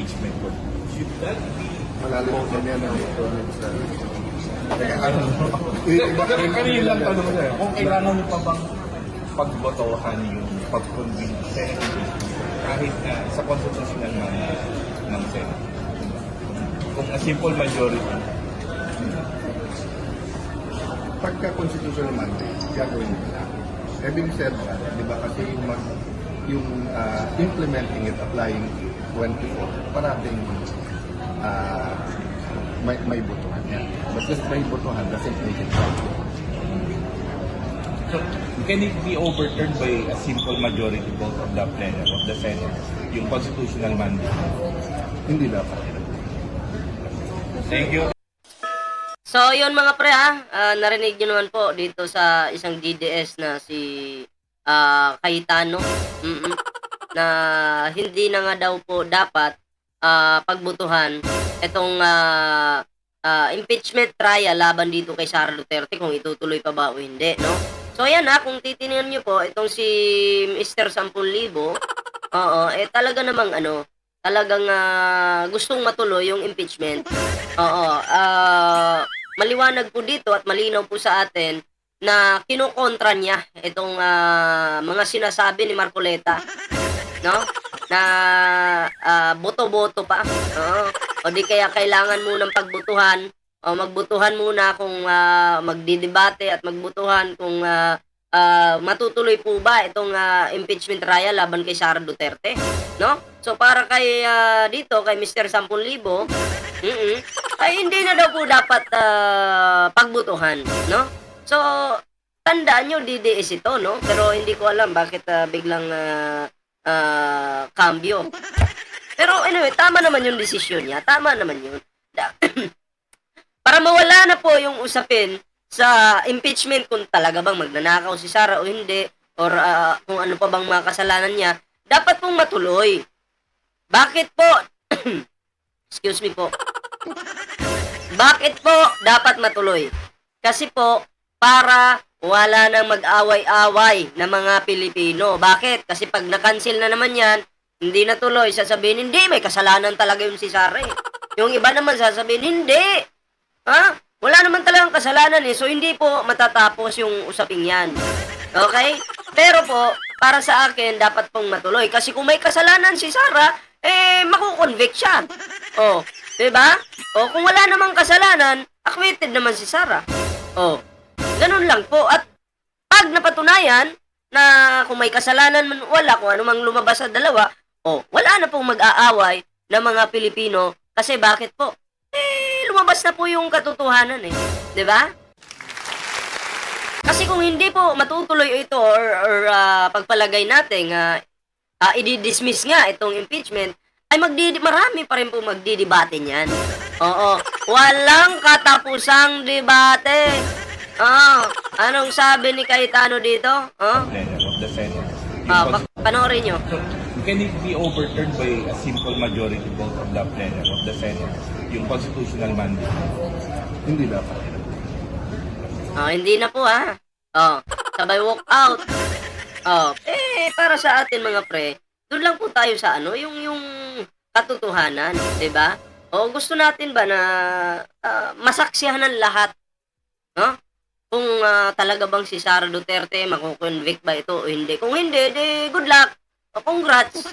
impeachment court, should that be Malalim po yan ang comments na. Pero kanina lang tanong ko sa'yo, kung kailangan mo pa bang pagbotohan yung ng impeachment kahit na sa constitutional mandate ng Senate. Kung a simple majority, Pagka constitutional mandate, gagawin nila. Having said that, di ba kasi yung, mag, yung ah, implementing it, applying it, 24, parating ah, may, may botohan yan. But just may botohan doesn't make it right. so can it be overturned by a simple majority vote of the plenary of the Senate, yung constitutional mandate? Hindi dapat. Thank you. So, yun mga pre ha, Ah, narinig nyo naman po dito sa isang DDS na si ah, Cayetano mm na hindi na nga daw po dapat ah, pagbutuhan itong ah, ah, impeachment trial laban dito kay Sara Duterte kung itutuloy pa ba o hindi, no? So, ayan ha, kung titingnan nyo po, itong si Mr. 10,000, oo, eh talaga namang ano, talagang ah, gustong matuloy yung impeachment. Oo, ah maliwanag po dito at malinaw po sa atin na kinukontra niya itong ah, mga sinasabi ni Marcoleta, no? Na ah, boto-boto pa. Oo. O di kaya kailangan mo ng pagbutuhan o magbutuhan muna kung ah, magdidebate at magbutuhan kung ah, ah, matutuloy po ba itong ah, impeachment trial laban kay Sara Duterte, no? So para kay ah, dito kay Mr. 10,000, mm ay hindi na daw po dapat ah, pagbutuhan, no? So tandaan nyo DDS ito, no? Pero hindi ko alam bakit ah, biglang ah, ah, cambio. Pero anyway, tama naman yung desisyon niya. Tama naman yun. Para mawala na po yung usapin sa impeachment kung talaga bang magnanakaw si Sara o hindi or ah, kung ano pa bang mga kasalanan niya, dapat pong matuloy. Bakit po? Excuse me po. Bakit po dapat matuloy? Kasi po, para wala nang mag-away-away ng mga Pilipino. Bakit? Kasi pag na-cancel na naman yan, hindi na tuloy, sasabihin, hindi, may kasalanan talaga yung si Sara eh. Yung iba naman sasabihin, hindi. Ha? Wala naman talagang kasalanan eh. So, hindi po matatapos yung usaping yan. Okay? Pero po, para sa akin, dapat pong matuloy. Kasi kung may kasalanan si Sara, eh, makukonvict siya. Oh, 'di ba? Oh, kung wala namang kasalanan, acquitted naman si Sara. Oh, ganun lang po. At pag napatunayan na kung may kasalanan man wala, kung ano mang lumabas sa dalawa, oh, wala na pong mag-aaway ng mga Pilipino. Kasi bakit po? Eh, lumabas na po yung katotohanan eh. ba? Kasi kung hindi po matutuloy ito or, or ah, pagpalagay natin nga ah, i-dismiss nga itong impeachment, ay magdidi marami pa rin po magdidebate niyan. Oo. Walang katapusang debate. Oo. Anong sabi ni Cayetano dito? Oh? plenary of the Senate. Yung Ah, bak- panoorin nyo. Can it be overturned by a simple majority vote of the plenary of the Senate, yung constitutional mandate? Hindi dapat. Oh, hindi na po ha. Oh, sabay walk out. Oh, eh para sa atin mga pre, doon lang po tayo sa ano, yung yung katotohanan, 'di ba? O gusto natin ba na ah, masaksihan ng lahat? No? Kung ah, talaga bang si Sara Duterte makukonvict ba ito o hindi? Kung hindi, di good luck. O congrats.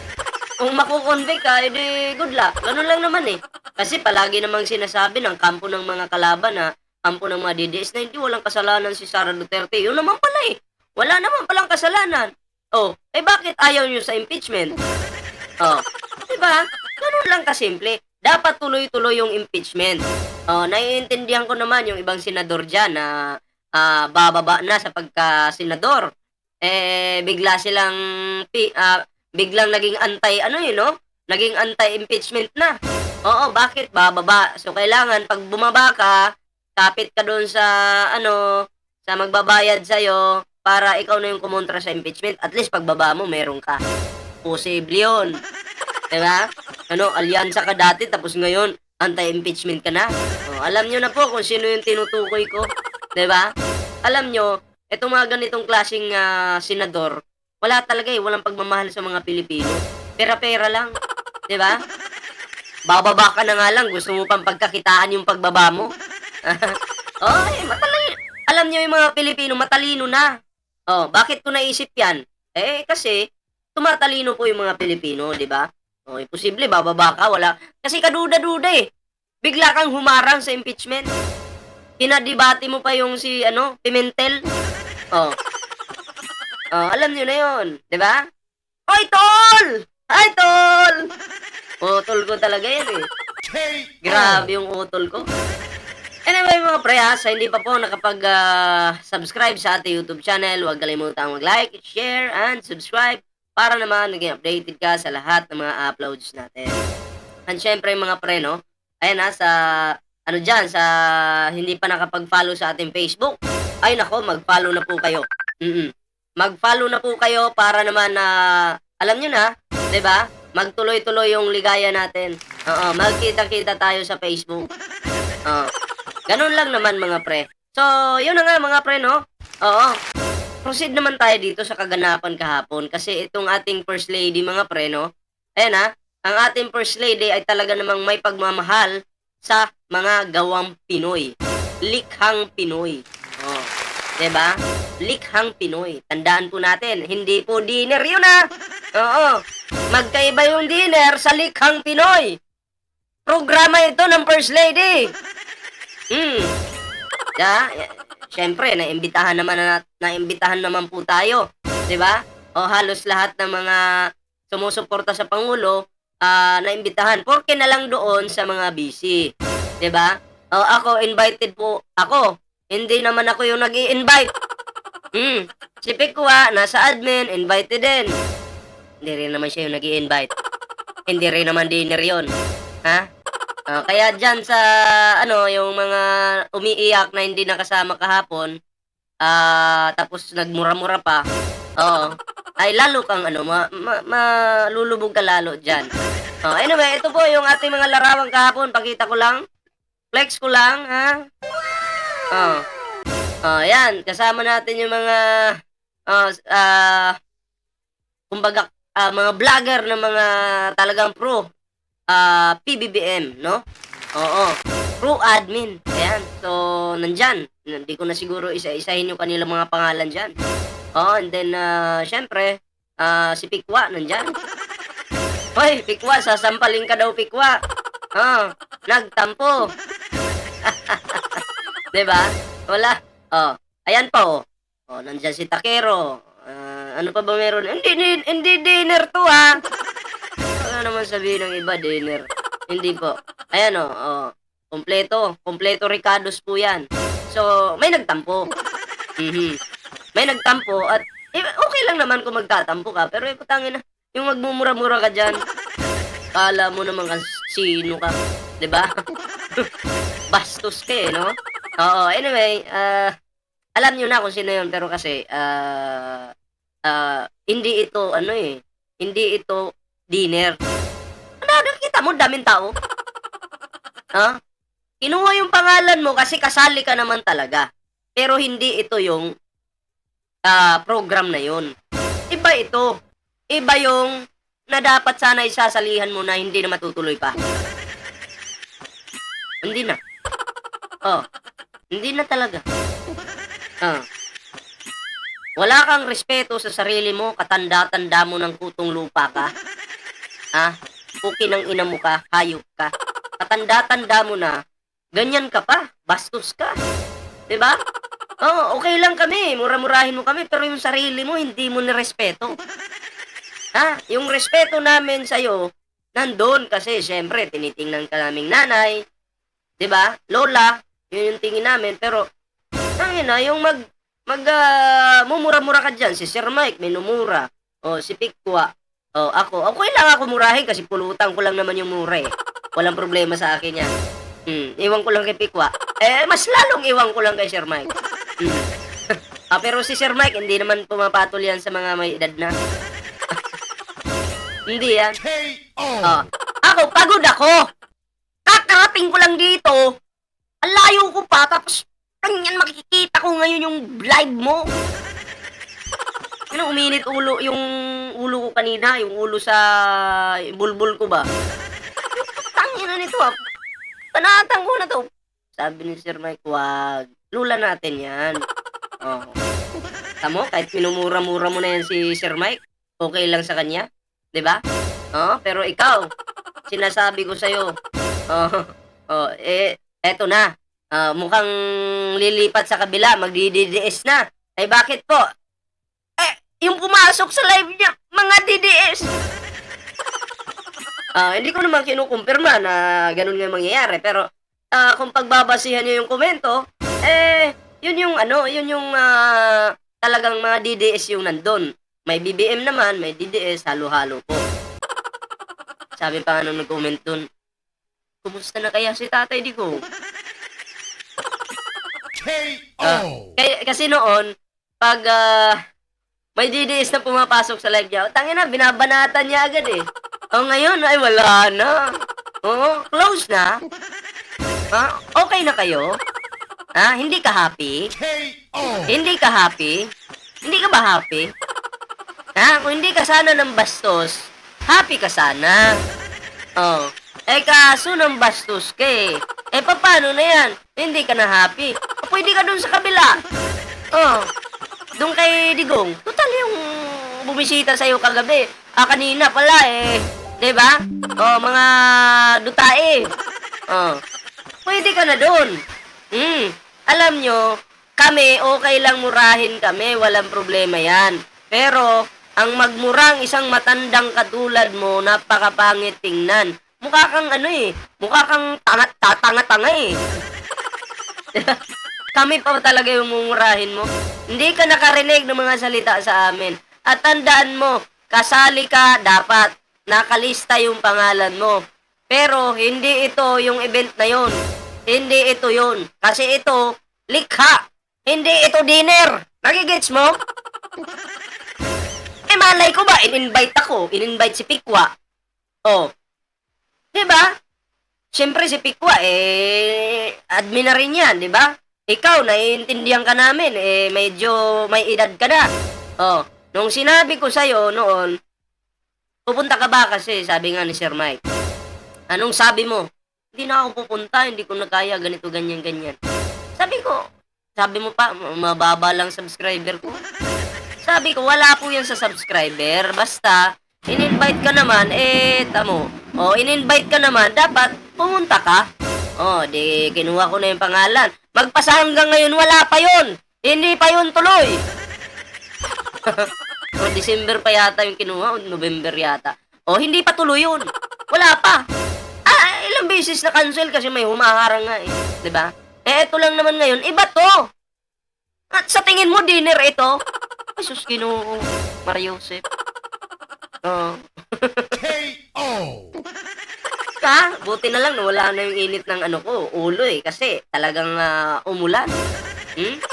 Kung makukonvict ka, edi good luck. Ganun lang naman eh. Kasi palagi namang sinasabi ng kampo ng mga kalaban na kampo ng mga DDS na hindi walang kasalanan si Sara Duterte. Yun naman pala eh. Wala naman palang kasalanan. Oh, eh bakit ayaw nyo sa impeachment? Oh, diba? Ganun lang kasimple. Dapat tuloy-tuloy yung impeachment. Oh, naiintindihan ko naman yung ibang senador dyan na ah, bababa na sa pagka-senador. Eh, bigla silang, ah, biglang naging anti, ano yun, no? Naging anti-impeachment na. Oo, bakit? Bababa. So, kailangan, pag bumaba ka, kapit ka doon sa, ano, sa magbabayad sa'yo, para ikaw na yung kumontra sa impeachment. At least, pagbaba mo, meron ka. Posible yun. Diba? Ano, alyansa ka dati, tapos ngayon, anti-impeachment ka na. Alam nyo na po kung sino yung tinutukoy ko. Diba? Alam nyo, itong mga ganitong klaseng ah, senador, wala talaga eh, walang pagmamahal sa mga Pilipino. Pera-pera lang. Diba? bababa ka na nga lang, gusto mo pang pagkakitaan yung pagbaba mo. eh, matalino. Alam niyo yung mga Pilipino, matalino na. Oh, bakit ko naisip yan? Eh, kasi, tumatalino po yung mga Pilipino, di ba? Oh, imposible, bababa ka, wala. Kasi kaduda-duda eh. Bigla kang humarang sa impeachment. Kinadibati mo pa yung si, ano, Pimentel. Oh. Oh, alam niyo na yon, di ba? Oy, tol! Ay, tol! Utol ko talaga yan eh. Grabe yung utol ko. Anyway mga pre ha, sa hindi pa po nakapag-subscribe sa ating YouTube channel, huwag kalimutang mag-like, share, and subscribe para naman naging updated ka sa lahat ng mga uploads natin. And syempre mga pre no, ayan ha, sa ano dyan, sa hindi pa nakapag-follow sa ating Facebook, ay nako, mag-follow na po kayo. mm Mag-follow na po kayo para naman na, alam nyo na, ba? Magtuloy-tuloy yung ligaya natin. Oo, magkita-kita tayo sa Facebook. Oo. Ganun lang naman mga pre. So, yun na nga mga pre, no? Oo. Proceed naman tayo dito sa kaganapan kahapon kasi itong ating first lady mga pre, no? Ayan ha, ang ating first lady ay talaga namang may pagmamahal sa mga gawang Pinoy. Likhang Pinoy. Oh. ba? Likhang Pinoy. Tandaan po natin, hindi po dinner yun ha. Oo. Magkaiba yung dinner sa likhang Pinoy. Programa ito ng First Lady. Hmm. Ya, syempre, naimbitahan naman na naimbitahan naman po tayo, 'di ba? O halos lahat ng mga sumusuporta sa pangulo ah naimbitahan. Porke na lang doon sa mga busy, 'di ba? O ako invited po ako. Hindi naman ako yung nag-i-invite. Hmm. Si Pikwa, nasa admin, invited din. Hindi rin naman siya yung nag invite Hindi rin naman dinner yon Ha? Ah, kaya dyan sa, ano, yung mga umiiyak na hindi nakasama kahapon, ah, tapos nagmura-mura pa, oo, ay lalo kang, ano, ma, ma, malulubog ka lalo dyan. Oh, anyway, ito po yung ating mga larawang kahapon. Pakita ko lang. Flex ko lang, ha? Oh. Oh, yan. Kasama natin yung mga, oh, ah, kumbaga, ah, mga vlogger na mga talagang pro ah PBBM, no? Oo. Pro admin. Ayan. So, nandyan. Hindi ko na siguro isa-isahin yung kanilang mga pangalan dyan. Oh, and then, uh, syempre, ah si Pikwa, nandyan. Hoy, Pikwa, sasampalin ka daw, Pikwa. Oh, nagtampo. ba? Wala. Oh, ayan pa oh. Oh, nandyan si Takero. Ah, ano pa ba meron? Hindi, hindi, dinner to ha. Ano naman sabihin ng iba, dinner. Hindi po. Ayan o, oh, kompleto. Kompleto Ricardos po yan. So, may nagtampo. Mhm. May nagtampo at eh, okay lang naman kung magtatampo ka. Pero eh, putangin na, yung magmumura-mura ka dyan, kala mo naman kang sino ka. ba? Bastos ka eh, no? Oo, anyway, ah, alam nyo na kung sino yun, pero kasi, ah, ah, hindi ito, ano eh, hindi ito dinner. Ano, nakita mo, daming tao. Ha? Kinuha yung pangalan mo kasi kasali ka naman talaga. Pero hindi ito yung ah, program na yun. Iba ito. Iba yung na dapat sana isasalihan mo na hindi na matutuloy pa. Hindi na. Oh, hindi na talaga. Ah. Wala kang respeto sa sarili mo, katanda-tanda mo ng kutong lupa ka. Ha? Puki ng ina mo ka, hayop ka. Katanda-tanda mo na, ganyan ka pa, bastos ka. 'Di ba? Oh, okay lang kami, mura-murahin mo kami, pero yung sarili mo, hindi mo nirespeto. Ha? Yung respeto namin sa'yo, nandun kasi, syempre, tinitingnan ka naming nanay, 'di ba? Lola, yun yung tingin namin, pero, tangin na, yung mag, mag, ah, mumura-mura ka dyan, si Sir Mike, minumura, o si Pikwa, o ako, okay lang ako murahin kasi pulutan ko lang naman yung mura eh. Walang problema sa akin yan. Hmm, iwan ko lang kay Pikwa. Eh, mas lalong iwan ko lang kay Sir Mike. Ah, pero si Sir Mike, hindi naman pumapatol yan sa mga may edad na. hindi yan. Oh. Ako, pagod ako. Kakarating ko lang dito. Ang layo ko pa, tapos ganyan makikita ko ngayon yung live mo. Ano, uminit ulo, yung ulo ko kanina, yung ulo sa bulbul ko ba? Tangin ganito ah. Panatang ko na to. Sabi ni Sir Mike, wag. Lula natin yan. Oh. Tamo, kahit minumura-mura mo na yan si Sir Mike, okay lang sa kanya. 'Di ba? Oh, pero ikaw, sinasabi ko sa'yo, oh, oh, eh, eto na. Ah, mukhang lilipat sa kabila, magdi-DDS na. Ay bakit po? Eh, yung pumasok sa live niya, mga DDS. Ah, hindi ko naman kinukumpirma na ganun nga mangyayari, pero ah, kung pagbabasihan niyo yung komento, eh, yun yung ano, yun yung ah, talagang mga DDS yung nandun. May BBM naman, may DDS, halo-halo po. Sabi pa nga nung nag-comment dun, kumusta na kaya si Tatay Digo? Ah, kaya, kasi noon, pag ah, may DDS na pumapasok sa live niya, tangin na, binabanatan niya agad eh. O ngayon, ay wala na. Oo, close na. Ha? Okay na kayo? Ha? Hindi ka happy? Hindi ka happy? Hindi ka ba happy? Ha? Kung hindi ka sana ng bastos, happy ka sana. Oh. Eh kaso ng bastos ka eh. Eh paano na yan? Hindi ka na happy. O, pwede ka dun sa kabila. Oh. Doon kay Digong. Total yung bumisita sa'yo kagabi. Ah, kanina pala eh. ba? Oh, mga dutae. Oh. Pwede ka na doon. Hmm. Alam nyo, kami, okay lang murahin kami. Walang problema yan. Pero, ang magmurang isang matandang katulad mo, napakapangit tingnan. Mukha kang ano eh, mukha kang tanga, tatanga-tanga eh. kami pa talaga yung mumurahin mo. Hindi ka nakarinig ng mga salita sa amin. At tandaan mo, kasali ka dapat. Nakalista yung pangalan mo. Pero hindi ito yung event na yon. Hindi ito yon. Kasi ito, likha. Hindi ito dinner. Nagigets mo? Eh malay ko ba, in-invite ako. In-invite si Pikwa. Oh. Diba? Siyempre si Pikwa, eh, admin na rin yan, di ba? Ikaw, naiintindihan ka namin, eh, medyo may edad ka na. Oh, nung sinabi ko sa'yo noon, pupunta ka ba kasi, sabi nga ni Sir Mike. Anong sabi mo? Hindi na ako pupunta, hindi ko na kaya, ganito, ganyan, ganyan. Sabi ko, sabi mo pa, mababa lang subscriber ko. Sabi ko, wala po yan sa subscriber. Basta, in-invite ka naman, eh, tamo. O, in-invite ka naman, dapat pumunta ka. O, di, kinuha ko na yung pangalan. Magpasa hanggang ngayon, wala pa yun. Hindi pa yun tuloy. o, December pa yata yung kinuha, o November yata. O, hindi pa tuloy yun. Wala pa. Ilang beses na cancel kasi may humaharang nga eh. ba? Eh, ito lang naman ngayon, iba to. At sa tingin mo, dinner ito? Ay, sus, ginoo. Mariosep. Oo. ka, buti na lang nawala na yung init ng ano ko, ulo eh, kasi talagang ah, umulan. Hmm?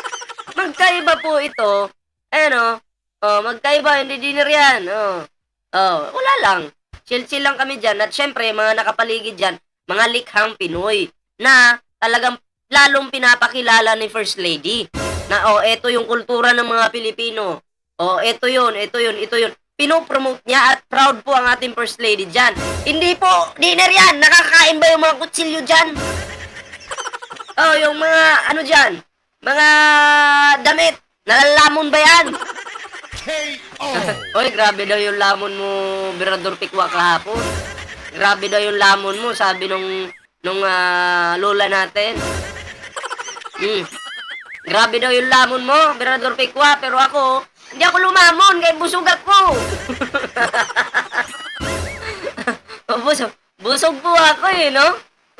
Magkaiba po ito. Ano? Oh, magkaiba, hindi dinner yan. Oh. Oh, wala lang. Chill-chill lang kami dyan. At syempre, mga nakapaligid dyan, mga likhang Pinoy na talagang lalong pinapakilala ni First Lady. Na, oh, eto yung kultura ng mga Pilipino. Oh, eto yun, eto yun, ito yun. Pinopromote niya at proud po ang ating First Lady dyan. Hindi po, dinner yan. Nakakain ba yung mga kutsilyo dyan? Oh, yung mga, ano dyan? Mga damit. Nalalamon ba yan? Oy, grabe daw yung lamon mo, Birador Pikwa kahapon. Grabe daw yung lamon mo, sabi nung nung ah, lola natin. Hmm. Grabe daw yung lamon mo, Birador Pikwa, pero ako, hindi ako lumamon, kay busog ako. O, busog, busog po ako eh, no?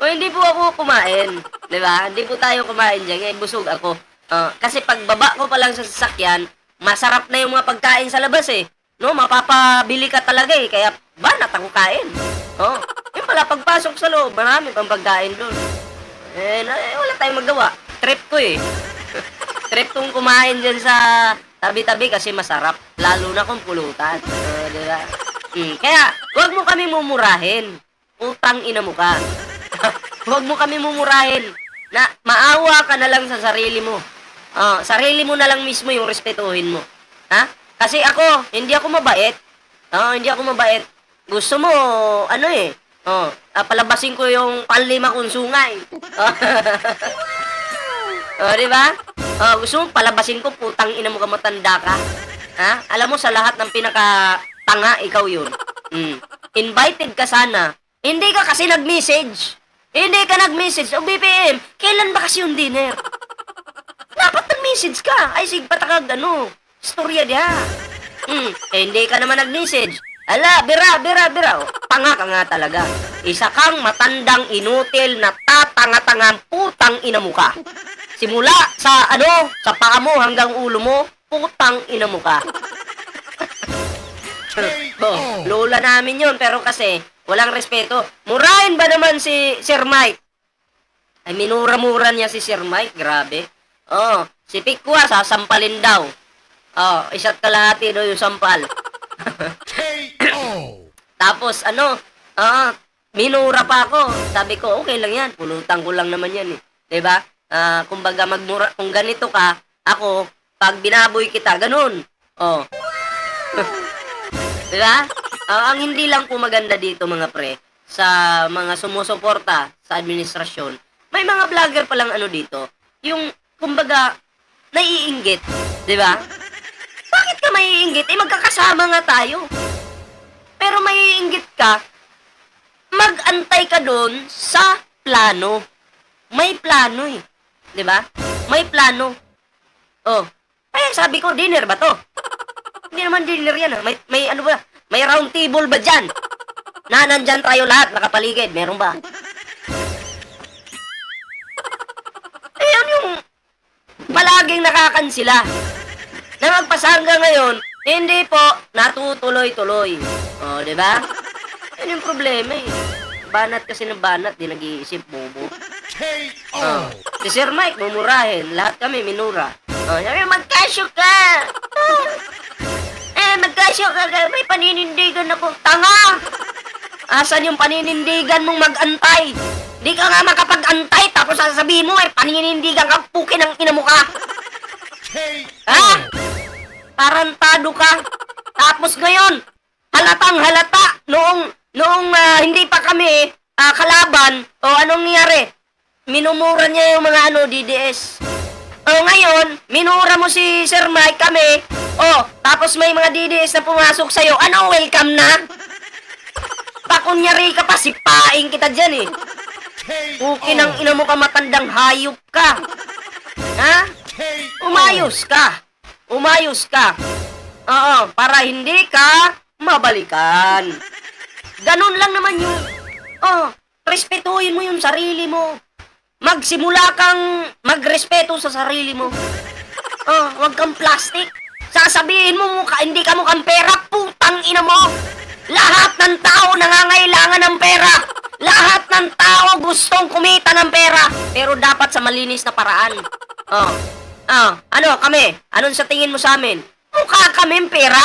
O hindi po ako kumain, di ba? Hindi po tayo kumain dyan, kaya busog ako. Ah, kasi pagbaba ko pa lang sa sasakyan, masarap na yung mga pagkain sa labas eh. No, mapapabili ka talaga eh. Kaya, banat ako kain. Oh, yung pala, pagpasok sa loob, marami pang pagkain doon. Eh, eh, wala tayong magawa. Trip ko eh. Trip kong kumain dyan sa tabi-tabi kasi masarap. Lalo na kung pulutan. Uh, di ba? Hmm, kaya, huwag mo kami mumurahin. Utang ina mo ka. huwag mo kami mumurahin. Na, maawa ka na lang sa sarili mo. Ah, sarili mo na lang mismo yung respetuhin mo. Ha? Kasi ako, hindi ako mabait. Ah, hindi ako mabait. Gusto mo, ano eh, Oh, ah, palabasin ko yung panlima kong sungay. oh, di ba? Oh, gusto mo palabasin ko, putang ina mo ka matanda ka. Ha? Alam mo, sa lahat ng pinaka tanga, ikaw yun. Mm. Invited ka sana. Hindi ka kasi nag-message. Hindi ka nag-message. O BPM, kailan ba kasi yung dinner? Dapat nag-message ka. Ay, sig patakag, ano, storya dia. Hmm, eh, hindi ka naman nag-message. Ala, bira, bira, bira. O, Tanga ka nga talaga. Isa kang matandang inutil na tatanga-tangang putang ina mo ka. Simula sa ano, sa paa mo hanggang ulo mo, putang ina mo ka. oh, lola namin yun, pero kasi walang respeto. Murahin ba naman si Sir Mike? Ay, minura-mura niya si Sir Mike, grabe. Oh, si Pikwa, sasampalin daw. Oh, isa't kalahati daw yung sampal. Tapos, ano, ah, minura pa ako. Sabi ko, okay lang yan. Pulutan ko lang naman yan eh. 'Di ba? Ah, kumbaga, magmura, kung ganito ka, ako, pag binaboy kita, ganun. Oh. 'Di ba? Ah, ang hindi lang po maganda dito, mga pre, sa mga sumusuporta sa administrasyon, may mga vlogger palang ano dito, yung, kumbaga, naiinggit. 'Di ba? Bakit ka maiinggit? Eh, magkakasama nga tayo. Pero maiinggit ka, mag-antay ka doon sa plano. May plano eh. ba? May plano. Oh. Kaya sabi ko, dinner ba to? Hindi naman dinner yan. ah. May, may ano ba? May round table ba dyan? Na nandyan tayo lahat, nakapaligid. Meron ba? Eh, yung palaging nakakansila. Na magpasa hanggang ngayon, hindi po natutuloy-tuloy. O, di ba? Yan yung problema eh. Banat kasi ng banat, di nag-iisip, bobo. Oh. Si Sir Mike, mumurahin. Lahat kami minura. Oh, sabi, magkasyo ka! eh, magkasyo ka. May paninindigan ako. Tanga! Asan yung paninindigan mong mag-antay? Di ka nga makapag-antay tapos sasabihin mo, eh, paninindigan ka, pukin ang ina mo ka. Ha? Tarantado ka. Tapos ngayon, halatang halata noong noong ah, hindi pa kami ah, kalaban o anong nangyari? Minumura niya yung mga ano DDS. O ngayon, minura mo si Sir Mike kami. O, tapos may mga DDS na pumasok sa'yo. Ano, welcome na? Pakunyari ka pa, sipain kita dyan eh. Pukin ang ina mo ka matandang hayop ka. Ha? Umayos ka. Umayos ka. Oo, para hindi ka mabalikan. Ganun lang naman yung... Oh, respetuhin mo yung sarili mo. Magsimula kang magrespeto sa sarili mo. Oh, wag kang plastic. Sasabihin mo mukha, hindi ka mukhang pera, putang ina mo. Lahat ng tao nangangailangan ng pera. Lahat ng tao gustong kumita ng pera. Pero dapat sa malinis na paraan. Oh. Ah, ano kami? Anong sa tingin mo sa amin? Mukha kami pera?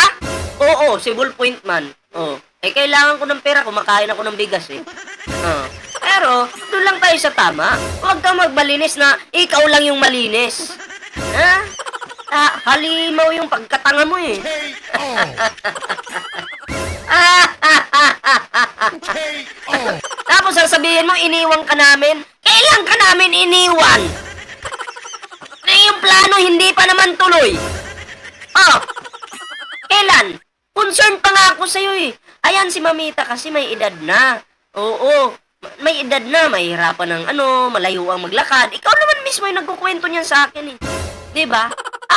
Oo, si Bullpoint man. Oh. Eh, kailangan ko ng pera, kumakain ako ng bigas eh. Oh. Pero, doon lang tayo sa tama. Huwag kang magbalinis na ikaw lang yung malinis. Ha? Ah, halimaw yung pagkatanga mo eh. Tapos sasabihin mo, iniwan ka namin. Kailan ka namin iniwan? Na yung plano hindi pa naman tuloy. Oh, kailan? Concern pa nga ako sa'yo eh. Ayan si Mamita kasi may edad na. Oo, may edad na, mahirapan ng ano, malayo ang maglakad. Ikaw naman mismo yung nagkukwento niyan sa akin eh. ba?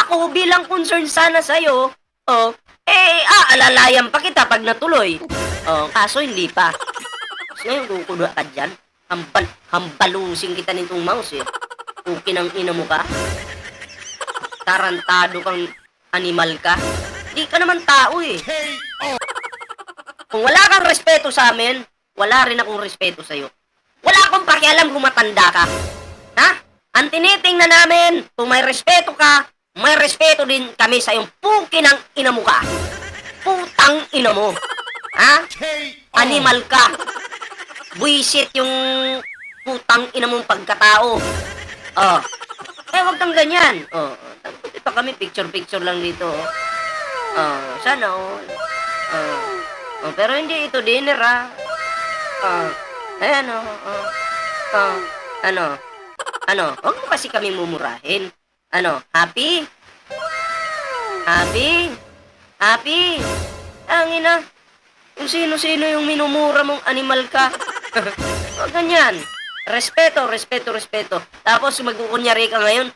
Ako bilang concern sana sa'yo, oh, eh, aalalayan pa kita pag natuloy. Oh, kaso hindi pa. Ngayon, kukuha ka dyan. Hambal, hambalusin kita nitong mouse eh. Pukin ang ina mo ka. Tarantado kang animal ka. Di ka naman tao eh. Kung wala kang respeto sa amin, wala rin akong respeto sa'yo. Wala akong pakialam kung matanda ka. Ha? Ang tinitingnan namin, kung may respeto ka, may respeto din kami sa iyong pukin ng ina mo ka. Putang ina mo. Ha? Animal ka. Buisit yung putang ina mong pagkatao. Oh. Eh, wag kang ganyan. Oh. Tapos pa kami, picture-picture lang dito. Oh. Oh, sana all. Oh. oh. Pero hindi ito dinner ah. Oh. Ayan, oh. oh. Oh. Ano? Ano? Huwag mo kasi kami mumurahin. Ano? Happy? Happy? Happy? Ang ina. Kung sino-sino yung minumura mong animal ka. Huwag ganyan. Respeto, respeto, respeto. Tapos magkukunyari ka ngayon,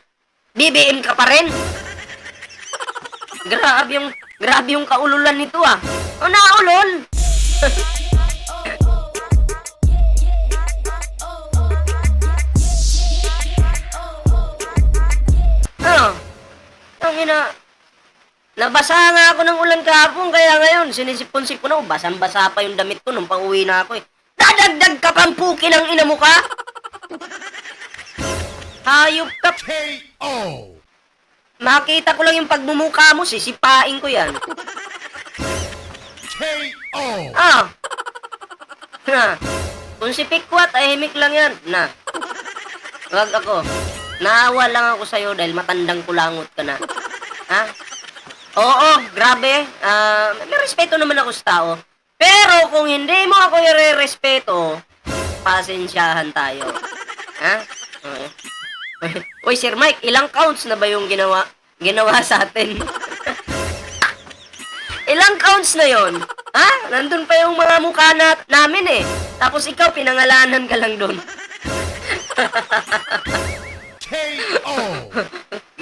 BBM ka pa rin. Grabe yung, grabe yung kaululan nito ah. O naulol. ano? Ang ina, Nabasa nga ako ng ulan kahapon, kaya ngayon, sinisipon-sipon ako, basang-basa pa yung damit ko nung pang-uwi na ako eh. Dadagdag ka pang puki ng ina mo ka? Hayop ka. Makita ko lang yung pagmumukha mo, sisipain ko yan. Ah. Na. Kung si Pikwat, tahimik lang yan. Na. Wag ako. Naawa lang ako sa'yo dahil matandang kulangot ka na. Ha? Oo, grabe. Ah, may respeto naman ako sa tao. Pero kung hindi mo ako i-respeto, pasensyahan tayo. Ha? Okay. Uy, Sir Mike, ilang counts na ba yung ginawa ginawa sa atin? ilang counts na yon? Ha? Nandun pa yung mga mukha na, namin eh. Tapos ikaw, pinangalanan ka lang doon.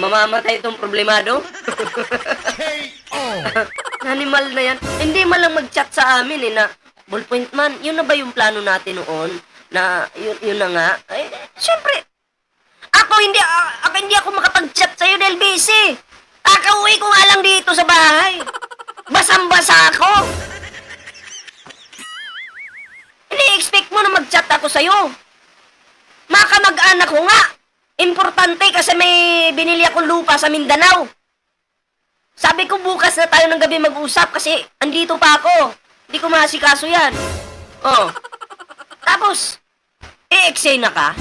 Mamamatay itong problemado? Animal na yan. Hindi man lang mag-chat sa amin eh na, ballpoint man, yun na ba yung plano natin noon? Na, yun, yun na nga. Eh, syempre, ako hindi, ako hindi ako makapag-chat sa'yo dahil busy. Kakauwi ko nga lang dito sa bahay. Basang-basa ako. Ini-expect mo na mag-chat ako sa'yo. Makamag-anak ko nga. Importante kasi may binili akong lupa sa Mindanao. Sabi ko bukas na tayo ng gabi mag-usap kasi andito pa ako. Hindi ko masikaso yan. Oh. Tapos, i-exay na ka?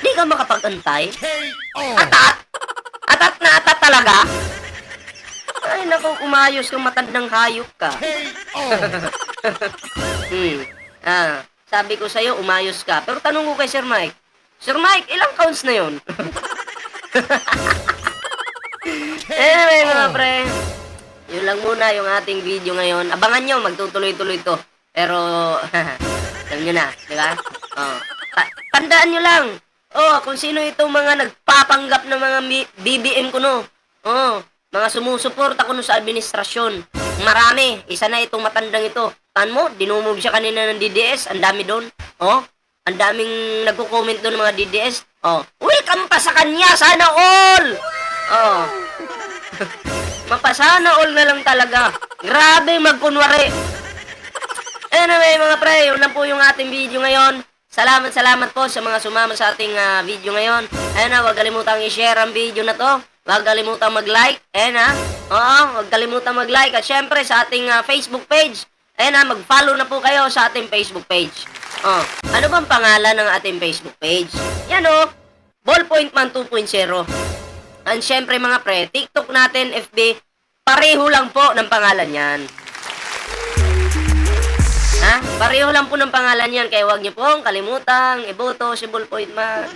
Hindi ka makapag-antay? Atat? Atat na atat talaga? Ay, naku, umayos kang matandang hayop ka. hmm. Ah, sabi ko sa'yo, umayos ka. Pero tanong ko kay Sir Mike, Sir Mike, ilang counts na yon? anyway, mga pre, yun lang muna yung ating video ngayon. Abangan nyo, magtutuloy-tuloy to. Pero, alam nyo na, di ba? Oh. Ta- tandaan nyo lang, oh, kung sino itong mga nagpapanggap ng mga BBM ko, no? Oh, mga sumusuporta ko no sa administrasyon. Marami. Isa na itong matandang ito. Tan mo, dinumog siya kanina ng DDS. Ang dami doon. Oh, ang daming nagko-comment doon mga DDS. Oh, welcome pa sa kanya. Sana all. Oh. Mapasana all na lang talaga. Grabe magkunwari. Anyway, mga pre, yun lang po yung ating video ngayon. Salamat, salamat po sa mga sumama sa ating ah, video ngayon. Ayun na, huwag kalimutang i-share ang video na to. Huwag kalimutang mag-like. Ayun na. Oo, huwag kalimutang mag-like. At syempre, sa ating ah, Facebook page. Ayun na, mag-follow na po kayo sa ating Facebook page. Oh, ano bang pangalan ng ating Facebook page? Yan o, Ballpoint Man 2.0. And syempre mga pre, TikTok natin, FB, pareho lang po ng pangalan yan. Ha? Pareho lang po ng pangalan yan, kaya huwag niyo pong kalimutang iboto si Ballpoint Man.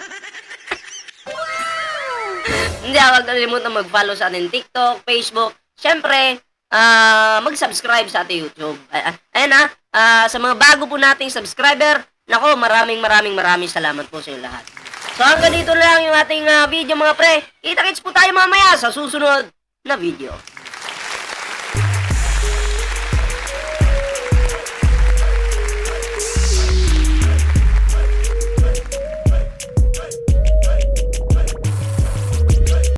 Hindi, huwag kalimutan mag-follow sa ating TikTok, Facebook. Syempre, ah mag-subscribe sa ating YouTube. Ay, ay, ayan na, ah, sa mga bago po nating subscriber, nako, maraming maraming maraming salamat po sa inyo lahat. So hanggang dito lang yung ating ah, video mga pre. Kita-kits po tayo mamaya sa susunod na video.